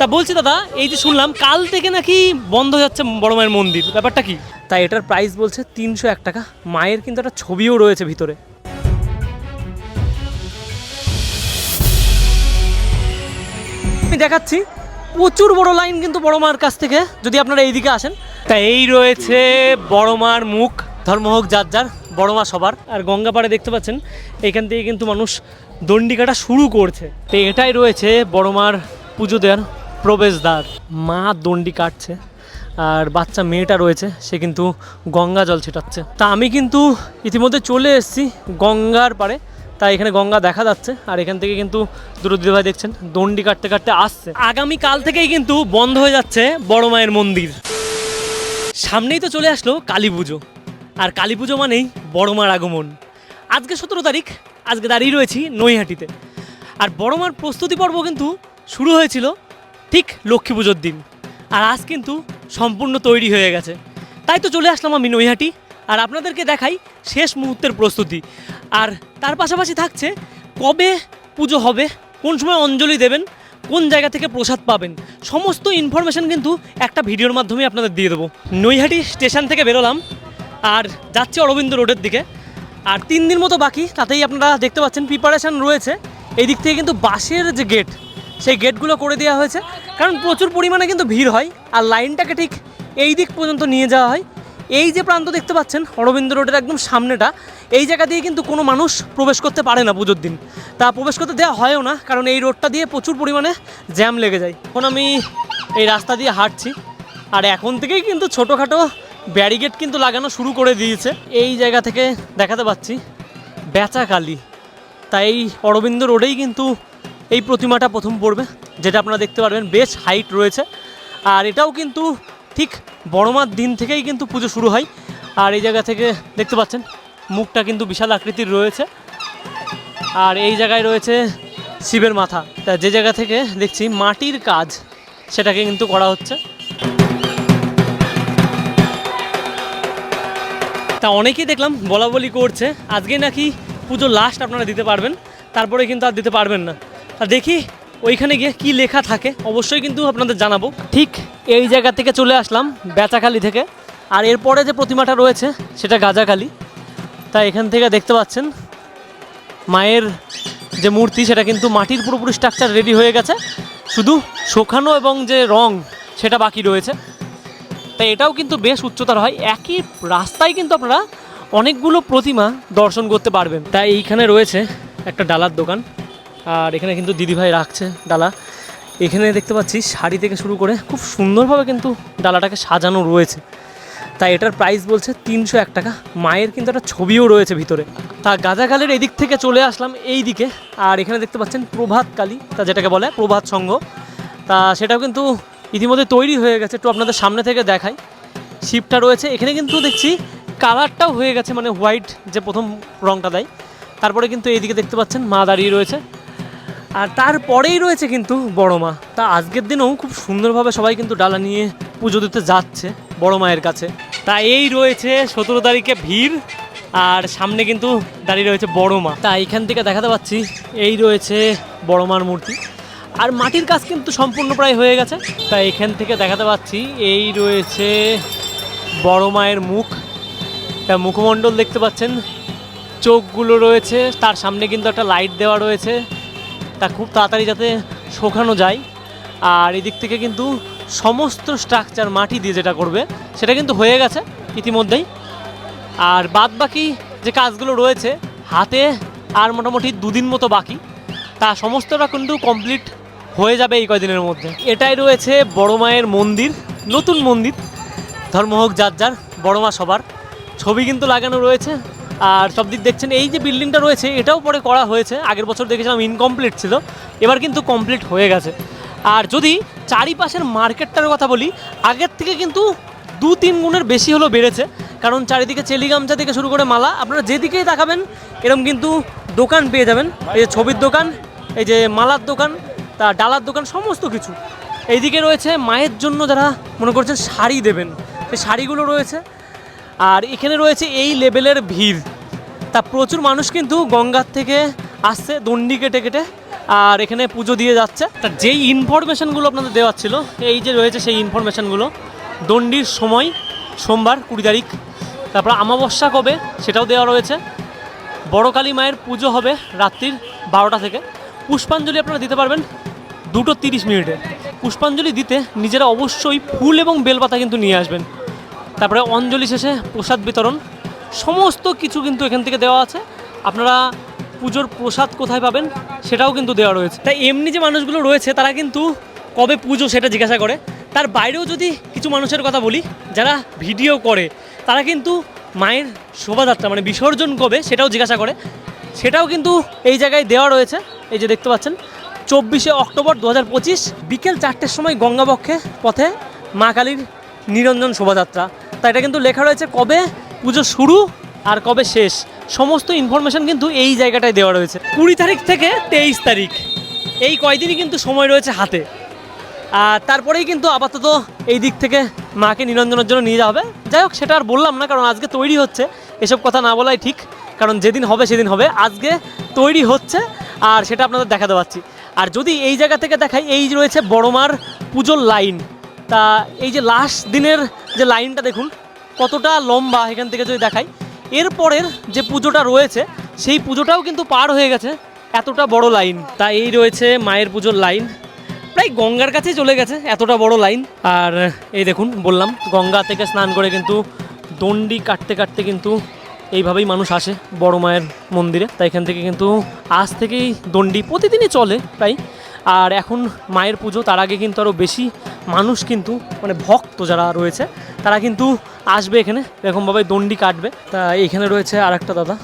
তা বলছি দাদা এই যে শুনলাম কাল থেকে নাকি বন্ধ যাচ্ছে বড় মায়ের মন্দির ব্যাপারটা কি? তাই এটার প্রাইস বলছে তিনশো এক টাকা। মায়ের কিন্তু একটা ছবিও রয়েছে ভিতরে। আমি দেখাচ্ছি প্রচুর বড় লাইন কিন্তু বড় মার কাছ থেকে যদি আপনারা এইদিকে আসেন। তা এই রয়েছে বড় মার মুখ ধর্ম হোক যার যার বড় মা সবার। আর গঙ্গাপাড়ে দেখতে পাচ্ছেন এখান থেকে কিন্তু মানুষ দণ্ডিকাটা শুরু করছে। তো এটাই রয়েছে বড় মার পুজো দেওয়ার প্রবেশদ্বার। মা দণ্ডি কাটছে আর বাচ্চা মেয়েটা রয়েছে, সে কিন্তু গঙ্গা জল ছেটাচ্ছে। তা আমি কিন্তু ইতিমধ্যে চলে এসেছি গঙ্গার পাড়ে, তাই এখানে গঙ্গা দেখা যাচ্ছে আর এখান থেকে কিন্তু দুটো দিদিভাই দেখছেন, দণ্ডি কাটতে কাটতে আসছে। আগামী কাল থেকেই কিন্তু বন্ধ হয়ে যাচ্ছে বড় মায়ের মন্দির। সামনেই তো চলে আসলো কালী পুজো, আর কালী পুজো মানেই বড় মার আগমন। আজকে সতেরো তারিখ, আজকে দাঁড়িয়ে রয়েছি নৈহাটিতে। আর বড় মার প্রস্তুতি পর্ব কিন্তু শুরু হয়েছিল ঠিক লক্ষ্মী পুজোর দিন। আর আজ কিন্তু সম্পূর্ণ তৈরি হয়ে গেছে। তাই তো চলে আসলাম আমি নৈহাটি, আর আপনাদেরকে দেখাই শেষ মুহূর্তের প্রস্তুতি। আর তার পাশাপাশি থাকছে কবে পুজো হবে, কোন সময় অঞ্জলি দেবেন, কোন জায়গা থেকে প্রসাদ পাবেন, সমস্ত ইনফরমেশন কিন্তু একটা ভিডিওর মাধ্যমে আপনাদের দিয়ে দেবো। নৈহাটি স্টেশন থেকে বেরোলাম, আর যাচ্ছি অরবিন্দ রোডের দিকে। আর তিন দিন মতো বাকি, তাতেই আপনারা দেখতে পাচ্ছেন প্রিপারেশান রয়েছে। এই দিক থেকে কিন্তু বাসের যে গেট সেই গেটগুলো করে দেওয়া হয়েছে। কারণ প্রচুর পরিমাণে কিন্তু ভিড় হয় আর লাইনটাকে ঠিক এই দিক পর্যন্ত নিয়ে যাওয়া হয়। এই যে প্রান্ত দেখতে পাচ্ছেন, অরবিন্দ রোডের একদম সামনেটা, এই জায়গা দিয়ে কিন্তু কোনো মানুষ প্রবেশ করতে পারে না পুজোর দিন। তা প্রবেশ করতে দেওয়া হয়ও না, কারণ এই রোডটা দিয়ে প্রচুর পরিমাণে জ্যাম লেগে যায়। এখন আমি এই রাস্তা দিয়ে হাঁটছি, আর এখন থেকেই কিন্তু ছোটোখাটো ব্যারিগেড কিন্তু লাগানো শুরু করে দিয়েছে। এই জায়গা থেকে দেখাতে পাচ্ছি, বেচাকালি। তাই অরবিন্দ রোডেই কিন্তু এই প্রতিমাটা প্রথম পড়বে, যেটা আপনারা দেখতে পারবেন, বেশ হাইট রয়েছে। আর এটাও কিন্তু ঠিক বড়মার দিন থেকেই কিন্তু পুজো শুরু হয়। আর এই জায়গা থেকে দেখতে পাচ্ছেন, মুখটা কিন্তু বিশাল আকৃতির রয়েছে। আর এই জায়গায় রয়েছে শিবের মাথা। তা যে জায়গা থেকে দেখছি, মাটির কাজ, সেটাকে কিন্তু করা হচ্ছে। তা অনেকেই দেখলাম বলা বলি করছে, আজকে নাকি পুজো লাস্ট আপনারা দিতে পারবেন, তারপরে কিন্তু আর দিতে পারবেন না। দেখি ওইখানে গিয়ে কি লেখা থাকে, অবশ্যই কিন্তু আপনাদের জানাব। ঠিক এই জায়গা থেকে চলে আসলাম বেচাখালি থেকে। আর এরপরে যে প্রতিমাটা রয়েছে, সেটা গাজাখালি। তা এখান থেকে দেখতে পাচ্ছেন, মায়ের যে মূর্তি, সেটা কিন্তু মাটির পুরোপুরি স্ট্রাকচার রেডি হয়ে গেছে। শুধু শোকানো এবং যে রং, সেটা বাকি রয়েছে। তাই এটাও কিন্তু বেশ উচ্চতার হয়। একই রাস্তায় কিন্তু আপনারা অনেকগুলো প্রতিমা দর্শন করতে পারবেন। তাই এইখানে রয়েছে একটা ডালার দোকান। আর এখানে কিন্তু দিদিভাই রাখছে ডালা। এখানে দেখতে পাচ্ছি শাড়ি থেকে শুরু করে খুব সুন্দরভাবে কিন্তু ডালাটাকে সাজানো রয়েছে। তাই এটার প্রাইস বলছে তিনশো এক টাকা। মায়ের কিন্তু একটা ছবিও রয়েছে ভিতরে। তা গাজাকালের এদিক থেকে চলে আসলাম এই দিকে আর এখানে দেখতে পাচ্ছেন প্রভাত কালী, তা যেটাকে বলে প্রভাত সংঘ তা সেটাও কিন্তু ইতিমধ্যে তৈরি হয়ে গেছে। একটু আপনাদের সামনে থেকে দেখাই। শিপটা রয়েছে। এখানে কিন্তু দেখছি কালারটাও হয়ে গেছে মানে হোয়াইট যে প্রথম রংটা দেয়। তারপরে কিন্তু এইদিকে দেখতে পাচ্ছেন মা দাঁড়িয়ে রয়েছে। আর তারপরেই রয়েছে কিন্তু বড় মা। তা আজকের দিনেও খুব সুন্দরভাবে সবাই কিন্তু ডালা নিয়ে পুজো দিতে যাচ্ছে বড় মায়ের কাছে। তা এই রয়েছে সতেরো তারিখে ভিড়, আর সামনে কিন্তু দাঁড়িয়ে রয়েছে বড় মা। তা এইখান থেকে দেখাতে পাচ্ছি, এই রয়েছে বড় মার মূর্তি। আর মাটির কাজ কিন্তু সম্পূর্ণ প্রায় হয়ে গেছে। তা এখান থেকে দেখাতে পাচ্ছি, এই রয়েছে বড় মায়ের মুখ। তা মুখমণ্ডল দেখতে পাচ্ছেন, চোখগুলো রয়েছে, তার সামনে কিন্তু একটা লাইট দেওয়া রয়েছে। তা খুব তাড়াতাড়ি যাতে শোকানো যায়। আর এদিক থেকে কিন্তু সমস্ত স্ট্রাকচার মাটি দিয়ে যেটা করবে, সেটা কিন্তু হয়ে গেছে ইতিমধ্যেই। আর বাদ বাকি যে কাজগুলো রয়েছে, হাতে আর মোটামুটি দুদিন মতো বাকি। তা সমস্তটা কিন্তু কমপ্লিট হয়ে যাবে এই কয়দিনের মধ্যে। এটাই রয়েছে বড় মায়ের মন্দির, নতুন মন্দির। ধর্ম হোক যার যার, বড় মা সবার। ছবি কিন্তু লাগানো রয়েছে। আর সব দিক দেখছেন, এই যে বিল্ডিংটা রয়েছে, এটাও পরে করা হয়েছে। আগের বছর দেখেছিলাম ইনকমপ্লিট ছিল, এবার কিন্তু কমপ্লিট হয়ে গেছে। আর যদি চারিপাশের মার্কেটটার কথা বলি, আগের থেকে কিন্তু দু তিন গুণের বেশি হলো বেড়েছে। কারণ চারিদিকে চেলি গামছা থেকে শুরু করে মালা, আপনারা যেদিকেই তাকাবেন এরকম কিন্তু দোকান পেয়ে যাবেন। এই যে ছবির দোকান, এই যে মালার দোকান, তা ডালার দোকান, সমস্ত কিছু। এইদিকে রয়েছে মায়ের জন্য যারা মনে করছেন শাড়ি দেবেন। সেই শাড়িগুলো রয়েছে। আর এখানে রয়েছে এই লেভেলের ভিড়। তা প্রচুর মানুষ কিন্তু গঙ্গার থেকে আসছে, দণ্ডি কেটে কেটে, আর এখানে পুজো দিয়ে যাচ্ছে। তা যেই ইনফরমেশানগুলো আপনাদের দেওয়া ছিল, এই যে রয়েছে সেই ইনফরমেশানগুলো দণ্ডির সময়, সোমবার কুড়ি তারিখ। তারপর আমাবস্যা কবে, সেটাও দেওয়া রয়েছে। বড় কালী মায়ের পুজো হবে রাত্রির বারোটা থেকে। পুষ্পাঞ্জলি আপনারা দিতে পারবেন দুটো তিরিশ মিনিটে। পুষ্পাঞ্জলি দিতে নিজেরা অবশ্যই ফুল এবং বেলপাতা কিন্তু নিয়ে আসবেন। তারপরে অঞ্জলি শেষে প্রসাদ বিতরণ। সমস্ত কিছু কিন্তু এখান থেকে দেওয়া আছে। আপনারা পুজোর প্রসাদ কোথায় পাবেন সেটাও কিন্তু দেওয়া রয়েছে। তাই এমনি যে মানুষগুলো রয়েছে, তারা কিন্তু কবে পুজো সেটা জিজ্ঞাসা করে। তার বাইরেও যদি কিছু মানুষের কথা বলি, যারা ভিডিও করে, তারা কিন্তু মায়ের শোভাযাত্রা মানে বিসর্জন কবে সেটাও জিজ্ঞাসা করে। সেটাও কিন্তু এই জায়গায় দেওয়া রয়েছে। এই যে দেখতে পাচ্ছেন, চব্বিশে অক্টোবর দু হাজার পঁচিশ বিকেল চারটের সময় গঙ্গাবক্ষে পথে মা কালীর নিরঞ্জন শোভাযাত্রা। তা এটা কিন্তু লেখা রয়েছে কবে? পুজো শুরু আর কবে শেষ? সমস্ত ইনফরমেশন কিন্তু এই জায়গাটায় দেওয়া রয়েছে। কুড়ি তারিখ থেকে তেইশ তারিখ। এই কয়দিনই কিন্তু সময় রয়েছে হাতে। আর তারপরেই কিন্তু আপাতত এই দিক থেকে মাকে নিরঞ্জনের জন্য নিয়ে যাওয়া হবে। যাই হোক, সেটা আর বললাম না, কারণ আজকে তৈরি হচ্ছে। এসব কথা না বলাই ঠিক, কারণ যেদিন হবে সেদিন হবে। আজকে তৈরি হচ্ছে আর সেটা আপনাদের দেখাতে পাচ্ছি। আর যদি এই জায়গা থেকে দেখাই, এই রয়েছে বড়মার পুজোর লাইন। তা এই যে লাস্ট দিনের যে লাইনটা দেখুন, কতটা লম্বা এখান থেকে যদি দেখাই এরপরের যে পুজোটা রয়েছে, সেই পুজোটাও কিন্তু পার হয়ে গেছে, এতটা বড় লাইন। তা এই রয়েছে মায়ের পুজোর লাইন। প্রায় গঙ্গার কাছেই চলে গেছে এতটা বড় লাইন। আর এই দেখুন, বললাম, গঙ্গা থেকে স্নান করে কিন্তু দণ্ডি কাটতে কাটতে কিন্তু এইভাবেই মানুষ আসে বড় মায়ের মন্দিরে। তাই এখান থেকে কিন্তু আজ থেকেই দণ্ডি প্রতিদিনই চলে প্রায়। আর এখন মায়ের পুজো, তার আগে কিন্তু আরও বেশি মানুষ কিন্তু মানে ভক্ত যারা রয়েছে, তারা কিন্তু আসবে এখানে। এরকমভাবে দণ্ডি কাটবে। তা এখানে রয়েছে আর একটা দাদা।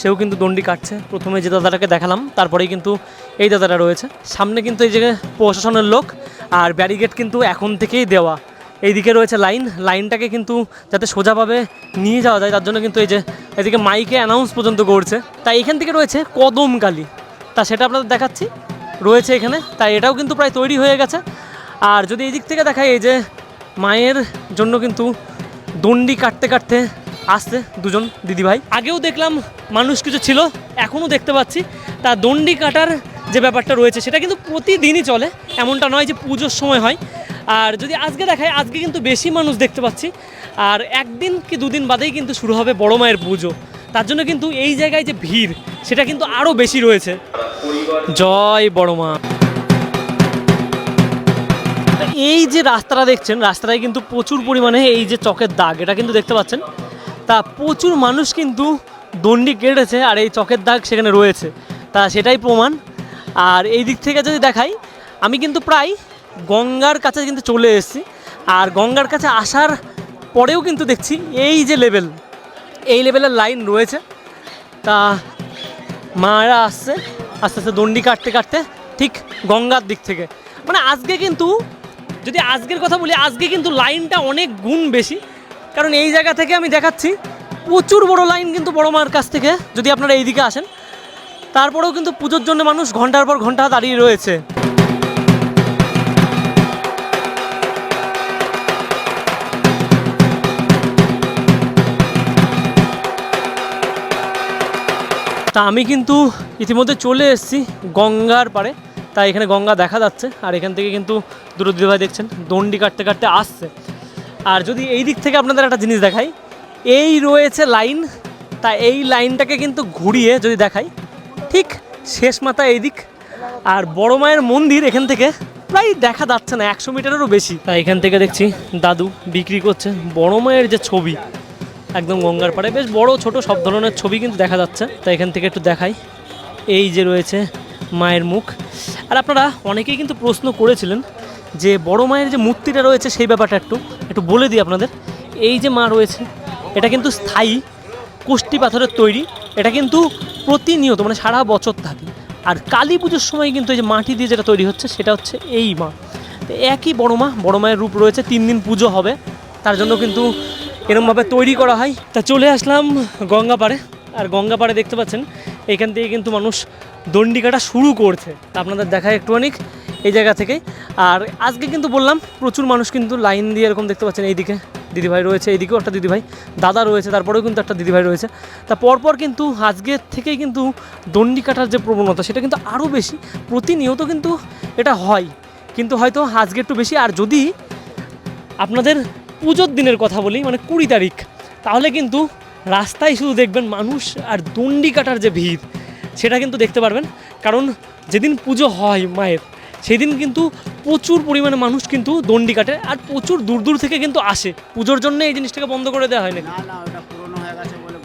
সেও কিন্তু দণ্ডি কাটছে। প্রথমে যে দাদাটাকে দেখালাম তারপরেই কিন্তু এই দাদাটা রয়েছে। সামনে কিন্তু এই জায়গায় প্রশাসনের লোক আর ব্যারিগেড কিন্তু এখন থেকেই দেওয়া। এইদিকে রয়েছে লাইন। লাইনটাকে কিন্তু যাতে সোজাভাবে নিয়ে যাওয়া যায়, তার জন্য কিন্তু এই যে, এদিকে মাইকে অ্যানাউন্স পর্যন্ত করছে। তাই এখান থেকে রয়েছে কদমকালি। তা সেটা আপনাদের দেখাচ্ছি। রয়েছে এখানে, তাই এটাও কিন্তু প্রায় তৈরি হয়ে গেছে। আর যদি এই দিক থেকে দেখাই, এই যে মায়ের জন্য কিন্তু দণ্ডি কাটতে কাটতে আসছে দুজন দিদিভাই। আগেও দেখলাম মানুষ কিছু ছিল, এখনও দেখতে পাচ্ছি। তা দণ্ডি কাটার যে ব্যাপারটা রয়েছে, সেটা কিন্তু প্রতিদিনই চলে, এমনটা নয় যে পুজোর সময় হয়। আর যদি আজকে দেখায় আজকে কিন্তু বেশি মানুষ দেখতে পাচ্ছি। আর একদিন কি দুদিন বাদেই কিন্তু শুরু হবে বড় মায়ের পুজো। তার জন্য কিন্তু এই জায়গায় যে ভিড়, সেটা কিন্তু আরও বেশি রয়েছে। জয় বড় মা। এই যে রাস্তাটা দেখছেন, রাস্তাটায় কিন্তু প্রচুর পরিমাণে এই যে চকের দাগ, এটা কিন্তু দেখতে পাচ্ছেন। তা প্রচুর মানুষ কিন্তু দণ্ডি কেটেছে আর এই চকের দাগ সেখানে রয়েছে। তা সেটাই প্রমাণ। আর এই দিক থেকে যদি দেখাই, আমি কিন্তু প্রায় গঙ্গার কাছে কিন্তু চলে এসেছি। আর গঙ্গার কাছে আসার পরেও কিন্তু দেখছি এই যে লেভেল। এই লেভেলের লাইন রয়েছে। তা মারা আসছে, আস্তে আস্তে দণ্ডি কাটতে কাটতে ঠিক গঙ্গার দিক থেকে। মানে আজকে কিন্তু, যদি আজকের কথা বলি, আজকে কিন্তু লাইনটা অনেক গুণ বেশি। কারণ এই জায়গা থেকে আমি দেখাচ্ছি, প্রচুর বড় লাইন কিন্তু বড় মার কাছ থেকে, যদি আপনারা এইদিকে আসেন। তারপরেও কিন্তু পুজোর জন্য মানুষ ঘণ্টার পর ঘণ্টা দাঁড়িয়ে রয়েছে। তা আমি কিন্তু ইতিমধ্যে চলে এসেছি গঙ্গার পাড়ে। তাই এখানে গঙ্গা দেখা যাচ্ছে। আর এখান থেকে কিন্তু দুটো দিদিভাই দেখছেন, দণ্ডি কাটতে কাটতে আসছে। আর যদি এই দিক থেকে আপনাদের একটা জিনিস দেখাই, এই রয়েছে লাইন। তা এই লাইনটাকে কিন্তু ঘুরিয়ে যদি দেখাই, ঠিক শেষ মাথা এই দিক। আর বড় মায়ের মন্দির এখান থেকে প্রায় দেখা যাচ্ছে না, একশো মিটারেরও বেশি। তাই এখান থেকে দেখছি দাদু বিক্রি করছে। বড় মায়ের যে ছবি একদম গঙ্গার পাড়ে। বেশ বড়, ছোট সব ধরনের ছবি কিন্তু দেখা যাচ্ছে। তাই এখান থেকে একটু দেখাই। এই যে রয়েছে মায়ের মুখ। আর আপনারা অনেকেই কিন্তু প্রশ্ন করেছিলেন যে বড় মায়ের যে মূর্তিটা রয়েছে সেই ব্যাপারটা একটু একটু বলে দিই আপনাদের। এই যে মা রয়েছে, এটা কিন্তু স্থায়ী কোষ্টি পাথরের তৈরি। এটা কিন্তু প্রতিনিয়ত মানে সারা বছর থাকে। আর কালী পুজোর সময় কিন্তু এই যে মাটি দিয়ে যেটা তৈরি হচ্ছে, সেটা হচ্ছে এই মা। একই বড় মা, বড় মায়ের রূপ রয়েছে, তিন দিন পুজো হবে। তার জন্য কিন্তু এরমভাবে তৈরি করা হয়। তা চলে আসলাম গঙ্গা পাড়ে আর গঙ্গা পাড়ে দেখতে পাচ্ছেন, এখান থেকে কিন্তু মানুষ দণ্ডি কাটা শুরু করছে। তা আপনাদের দেখায় একটুখানি এই জায়গা থেকে। আর আজকে কিন্তু বললাম, প্রচুর মানুষ কিন্তু লাইন দিয়ে এরকম দেখতে পাচ্ছেন এইদিকে দিদিভাই রয়েছে, এইদিকেও একটা দিদিভাই, দাদা রয়েছে, তারপরেও কিন্তু একটা দিদিভাই রয়েছে। তা পরপর কিন্তু আজকের থেকেই কিন্তু দণ্ডি কাটার যে প্রবণতা, সেটা কিন্তু আরও বেশি। প্রতিনিয়ত কিন্তু এটা হয়। কিন্তু হয়তো আজকে একটু বেশি। আর যদি আপনাদের পুজোর দিনের কথা বলি মানে কুড়ি তারিখ তাহলে কিন্তু রাস্তায় শুধু দেখবেন মানুষ আর দণ্ডি কাটার যে ভিড় সেটা কিন্তু দেখতে পারবেন। কারণ যেদিন পুজো হয় মায়ের সেদিন কিন্তু প্রচুর পরিমাণে মানুষ কিন্তু দণ্ডি কাটে আর প্রচুর দূর দূর থেকে কিন্তু আসে। পুজোর জন্য এই জিনিসটাকে বন্ধ করে দেওয়া হয় না না পুরনো হয়ে গেছে বলে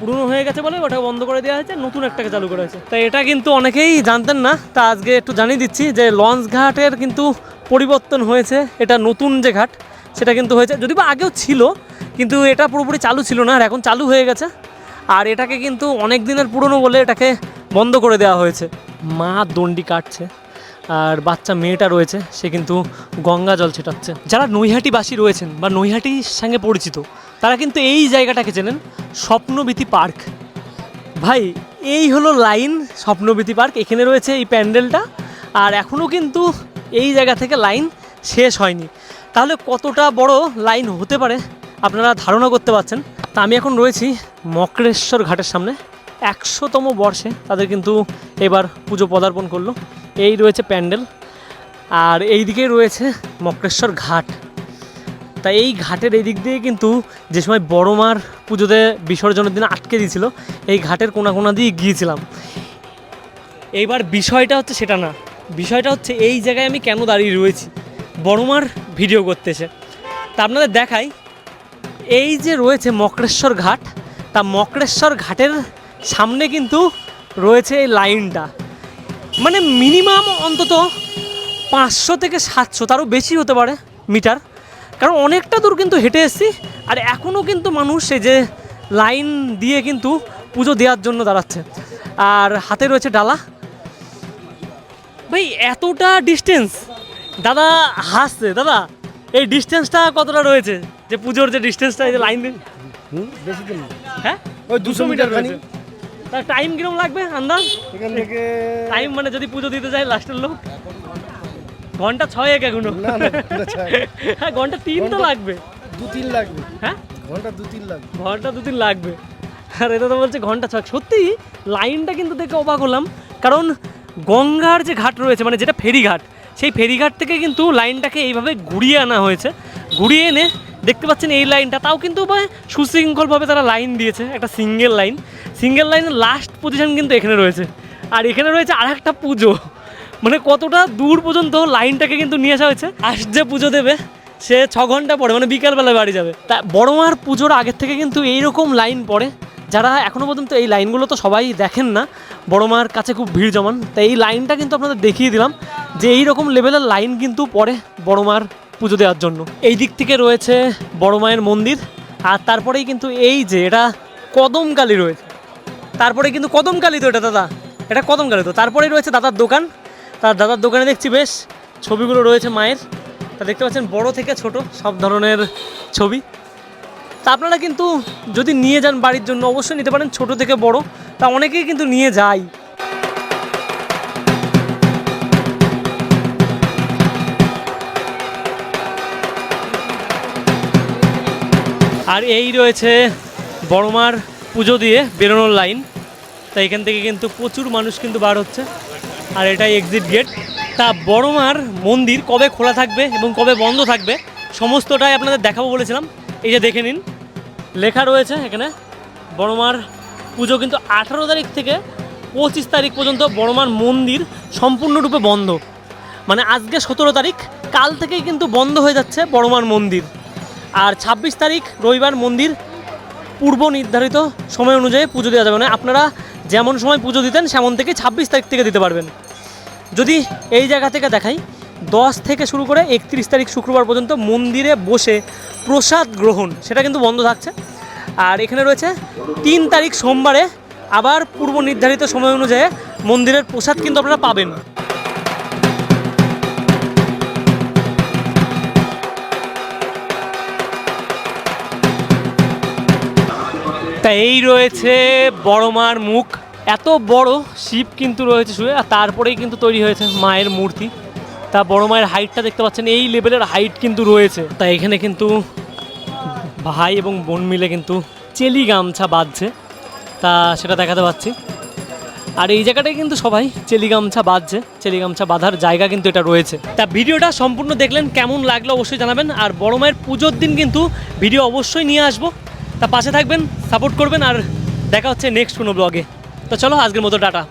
পুরনো হয়ে গেছে বলে ওটা বন্ধ করে দেওয়া হয়েছে নতুন একটাকে চালু করা হয়েছে। তাই এটা কিন্তু অনেকেই জানতেন না তা আজকে একটু জানিয়ে দিচ্ছি যে লঞ্চ ঘাটের কিন্তু পরিবর্তন হয়েছে এটা নতুন যে ঘাট সেটা কিন্তু হয়েছে। যদি বা আগেও ছিল, কিন্তু এটা পুরোপুরি চালু ছিল না, আর এখন চালু হয়ে গেছে। আর এটাকে কিন্তু অনেক দিনের পুরনো বলে এটাকে বন্ধ করে দেওয়া হয়েছে। মা দণ্ডি কাটছে, আর বাচ্চা মেয়েটা রয়েছে, সে কিন্তু গঙ্গা জল ছেটাচ্ছে। যারা নৈহাটিবাসী রয়েছেন বা নৈহাটির সঙ্গে পরিচিত, তারা কিন্তু এই জায়গাটাকে চেনেন স্বপ্নবীতি পার্ক। ভাই, এই হলো লাইন স্বপ্নবীতি পার্ক, এখানে রয়েছে এই প্যান্ডেলটা, আর এখনও কিন্তু এই জায়গা থেকে লাইন শেষ হয়নি। তাহলে কতটা বড় লাইন হতে পারে? আপনারা ধারণা করতে পারছেন। তা আমি এখন রয়েছি মকরেশ্বর ঘাটের সামনে। একশোতম বর্ষে তাদের কিন্তু এবার পুজো পদার্পণ করল। এই রয়েছে প্যান্ডেল আর এই দিকেই রয়েছে মকরেশ্বর ঘাট। তা এই ঘাটের এই দিক দিয়ে কিন্তু যে সময় বড় মার পুজোতে বিসর্জনের দিন আটকে দিয়েছিল, এই ঘাটের কোনা কোনা দিয়ে গিয়েছিলাম। এইবার বিষয়টা হচ্ছে সেটা না। বিষয়টা হচ্ছে এই জায়গায় আমি কেন দাঁড়িয়ে রয়েছি? বড় মার ভিডিও করতেছে। তা আপনাদের দেখাই, এই যে রয়েছে মকরেশ্বর ঘাট, তা মকরেশ্বর ঘাটের সামনে কিন্তু রয়েছে এই লাইনটা। মানে মিনিমাম অন্তত পাঁচশো থেকে সাতশো, তারও বেশি হতে পারে মিটার। কারণ অনেকটা দূর কিন্তু হেঁটে এসেছি, আর এখনও কিন্তু মানুষ এই যে লাইন দিয়ে কিন্তু পুজো দেওয়ার জন্য দাঁড়াচ্ছে। আর হাতে রয়েছে ডালা। ভাই, এতটা ডিস্টেন্স দাদা হাসছে। দাদা এই ডিস্টেন্সটা কতটা রয়েছে? যে পুজোর যে ডিস্টেন্সটা এই যে লাইন বেশি দিন হ্যাঁ? ওই দুশো মিটার রয়েছে। তার টাইম কীরকম লাগবে আন্দাজ? এখান থেকে টাইম মানে যদি পুজো দিতে যায় লাস্টের লোক। ঘণ্টা ছয় এক এখনও। হ্যাঁ ঘণ্টা তিন তো লাগবে। দু তিন লাগবে। হ্যাঁ? ঘণ্টা দু তিন লাগবে। ঘণ্টা দু তিন লাগবে। আর এটা তো বলছে ঘণ্টা ছয় সত্যি লাইনটা কিন্তু দেখে অবাক হলাম। কারণ গঙ্গার যে ঘাট রয়েছে মানে যেটা ফেরিঘাট সেই ফেরিঘাট থেকে কিন্তু লাইনটাকে এইভাবে ঘুরিয়ে আনা হয়েছে। ঘুরিয়ে এনে দেখতে পাচ্ছেন এই লাইনটা। তাও কিন্তু সুশৃঙ্খলভাবে তারা লাইন দিয়েছে, একটা সিঙ্গেল লাইন। সিঙ্গেল লাইনের লাস্ট পজিশন কিন্তু এখানে রয়েছে। আর এখানে রয়েছে আর একটা পুজো। মানে কতটা দূর পর্যন্ত লাইনটাকে কিন্তু নিয়ে আসা হয়েছে। আজ যে পুজো দেবে, সে ছ ঘণ্টা পরে মানে বিকালবেলায় বাড়ি যাবে। তা বড় মার পুজোর আগের থেকে কিন্তু এইরকম লাইন পড়ে। যারা এখনও পর্যন্ত এই লাইনগুলো তো সবাই দেখেন না, বড় মার কাছে খুব ভিড় জমান। তাই এই লাইনটা কিন্তু আপনাদের দেখিয়ে দিলাম। যে এই রকম লেভেলের লাইন কিন্তু পড়ে বড় মার পুজো দেওয়ার জন্য। এই দিক থেকে রয়েছে বড় মায়ের মন্দির, আর তারপরেই কিন্তু এই যে এটা কদমকালী রয়েছে। তারপরে কিন্তু কদমকালী তো এটা দাদা, এটা কদমকালী তো। তারপরেই রয়েছে দাদার দোকান। তার দাদার দোকানে দেখছি বেশ ছবিগুলো রয়েছে মায়ের। তা দেখতে পাচ্ছেন বড় থেকে ছোট সব ধরনের ছবি। তা আপনারা কিন্তু যদি নিয়ে যান বাড়ির জন্য, অবশ্যই নিতে পারেন ছোট থেকে বড়। তা অনেকেই কিন্তু নিয়ে যায়। আর এই রয়েছে বড়মার পুজো দিয়ে বেরোনোর লাইন। তা এখান থেকে কিন্তু প্রচুর মানুষ কিন্তু বার হচ্ছে। আর এটাই এক্সিট গেট তা বড়মার মন্দির কবে খোলা থাকবে এবং কবে বন্ধ থাকবে, সমস্তটাই আপনাদের দেখাবো বলেছিলাম। এই যে দেখে নিন, লেখা রয়েছে এখানে, বড়মার পুজো কিন্তু আঠারো তারিখ থেকে পঁচিশ তারিখ পর্যন্ত বড়মার মন্দির সম্পূর্ণরূপে বন্ধ। মানে আজকে সতেরো তারিখ, কাল থেকেই কিন্তু বন্ধ হয়ে যাচ্ছে বড়মার মন্দির। আর ছাব্বিশ তারিখ রবিবার মন্দির পূর্ব নির্ধারিত সময় অনুযায়ী পুজো দেওয়া যাবে মানে আপনারা যেমন সময় পুজো দিতেন, সেমন থেকে ছাব্বিশ তারিখ থেকে দিতে পারবেন। যদি এই জায়গা থেকে দেখাই, দশ থেকে শুরু করে একত্রিশ তারিখ শুক্রবার পর্যন্ত মন্দিরে বসে প্রসাদ গ্রহণ, সেটা কিন্তু বন্ধ থাকছে। আর এখানে রয়েছে তিন তারিখ সোমবারে আবার পূর্ব নির্ধারিত সময় অনুযায়ী মন্দিরের প্রসাদ কিন্তু আপনারা পাবেন। তা এই রয়েছে বড়মার মুখ। এত বড় শিব কিন্তু রয়েছে শুয়ে, আর তারপরেই কিন্তু তৈরি হয়েছে মায়ের মূর্তি। তা বড় মায়ের হাইটটা দেখতে পাচ্ছেন, এই লেভেলের হাইট কিন্তু রয়েছে। তা এখানে কিন্তু ভাই এবং বোন মিলে কিন্তু চেলি গামছা বাঁধছে। তা সেটা দেখাতে পাচ্ছি। আর এই জায়গাটায় কিন্তু সবাই চেলি গামছা বাঁধছে, চেলি গামছা বাঁধার জায়গা কিন্তু এটা রয়েছে। তা ভিডিওটা সম্পূর্ণ দেখলেন, কেমন লাগল অবশ্যই জানাবেন। আর বড় মায়ের পুজোর দিন কিন্তু ভিডিও অবশ্যই নিয়ে আসব। তা পাশে থাকবেন সাপোর্ট করবেন, আর দেখা হচ্ছে নেক্সট কোনো ব্লগে তো চলো, আজকের মতো টাটা।